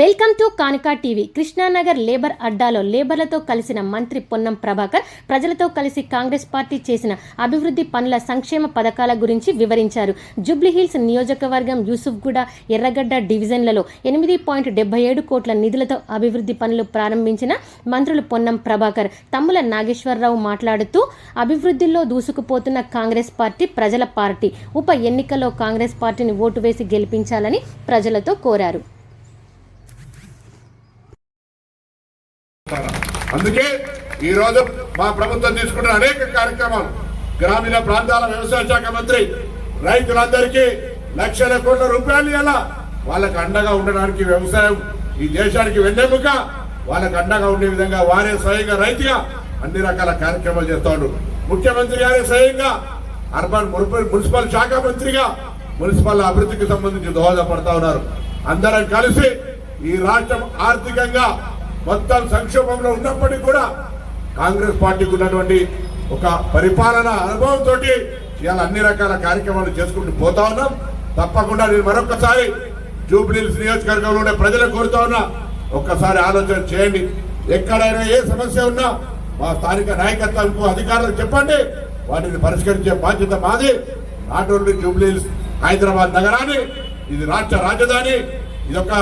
Welcome to Kanika TV. Krishnanagar labour అడ్డాలో లేబర్లతో కలిసిన మంత్రి పొన్నం ప్రభాకర్ ప్రజలతో కలిసి కాంగ్రెస్ పార్టీ చేసిన అభివృద్ధి పనుల సంక్షేమ పథకాల గురించి వివరించారు. జూబ్లీహిల్స్ నియోజకవర్గం యూసుఫ్గూడ ఎర్రగడ్డ డివిజన్లలో ఎనిమిది పాయింట్ డెబ్బై ఏడు కోట్ల నిధులతో అభివృద్ధి పనులు ప్రారంభించిన మంత్రులు పొన్నం ప్రభాకర్ తమ్ముల నాగేశ్వరరావు మాట్లాడుతూ అభివృద్ధిలో దూసుకుపోతున్న కాంగ్రెస్ పార్టీ ప్రజల పార్టీ. ఉప ఎన్నికల్లో కాంగ్రెస్ పార్టీని ఓటు వేసి గెలిపించాలని ప్రజలతో కోరారు. అందుకే ఈ రోజు మా ప్రభుత్వం తీసుకున్న అనేక కార్యక్రమాలు. గ్రామీణ ప్రాంతాల వ్యవసాయ శాఖ మంత్రి రైతులందరికీ లక్షల కోట్ల రూపాయలు ఎలా? వాళ్ళకు అండగా ఉండడానికి వ్యవసాయం ఈ దేశానికి వెన్నెముక. వాళ్ళకు అండగా ఉండే విధంగా వారే స్వయంగా రైతుగా అన్ని రకాల కార్యక్రమాలు చేస్తాడు. ముఖ్యమంత్రి గారే స్వయంగా అర్బన్ మున్సిపల్ శాఖ మంత్రిగా మున్సిపల్ అభివృద్ధికి సంబంధించి దోహదపడతా ఉన్నారు. అందరం కలిసి ఈ రాష్ట్రం ఆర్థికంగా మొత్తం సంక్షోభంలో ఉన్నప్పటికీ కూడా కాంగ్రెస్ పార్టీకి ఉన్నటువంటి ఒక పరిపాలన అనుభవంతో ఇవాళ అన్ని రకాల కార్యక్రమాలు చేసుకుంటూ పోతా ఉన్నాం. తప్పకుండా నేను మరొకసారి జూబ్లీహిల్స్ నియోజకవర్గంలో ఉండే ప్రజలకు కోరుతా ఉన్నా ఒక్కసారి ఆలోచన చేయండి. ఎక్కడైనా ఏ సమస్య ఉన్నా మా స్థానిక నాయకత్వంకు అధికారులకు చెప్పండి. వాటిని పరిష్కరించే బాధ్యత మాది. నాట్ ఓన్లీ జూబ్లీహిల్స్ హైదరాబాద్ నగరాన్ని ఇది రాష్ట్ర రాజధాని. ఇది ఒక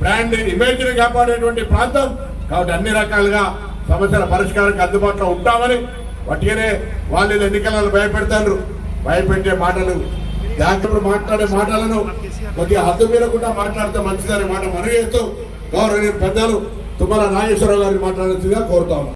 బ్రాండ్ ఇమేజ్ని కాపాడేటువంటి ప్రాంతం. కాబట్టి అన్ని రకాలుగా సమస్యల పరిష్కారానికి అందుబాటులో ఉంటామని వాటినే వాళ్ళు ఎన్నికలను ఎన్నికలలో భయపెడతారు. భయపెట్టే మాటలు జాగ్రత్తలు మాట్లాడే మాటలను కొద్దిగా హద్దు మీరకుండా మాట్లాడితే మంచిదనే మాట మనవి చేస్తూ గౌరవనీయ పెద్దలు తుమ్మల నాగేశ్వరరావు గారిని మాట్లాడాల్సిందిగా కోరుతాము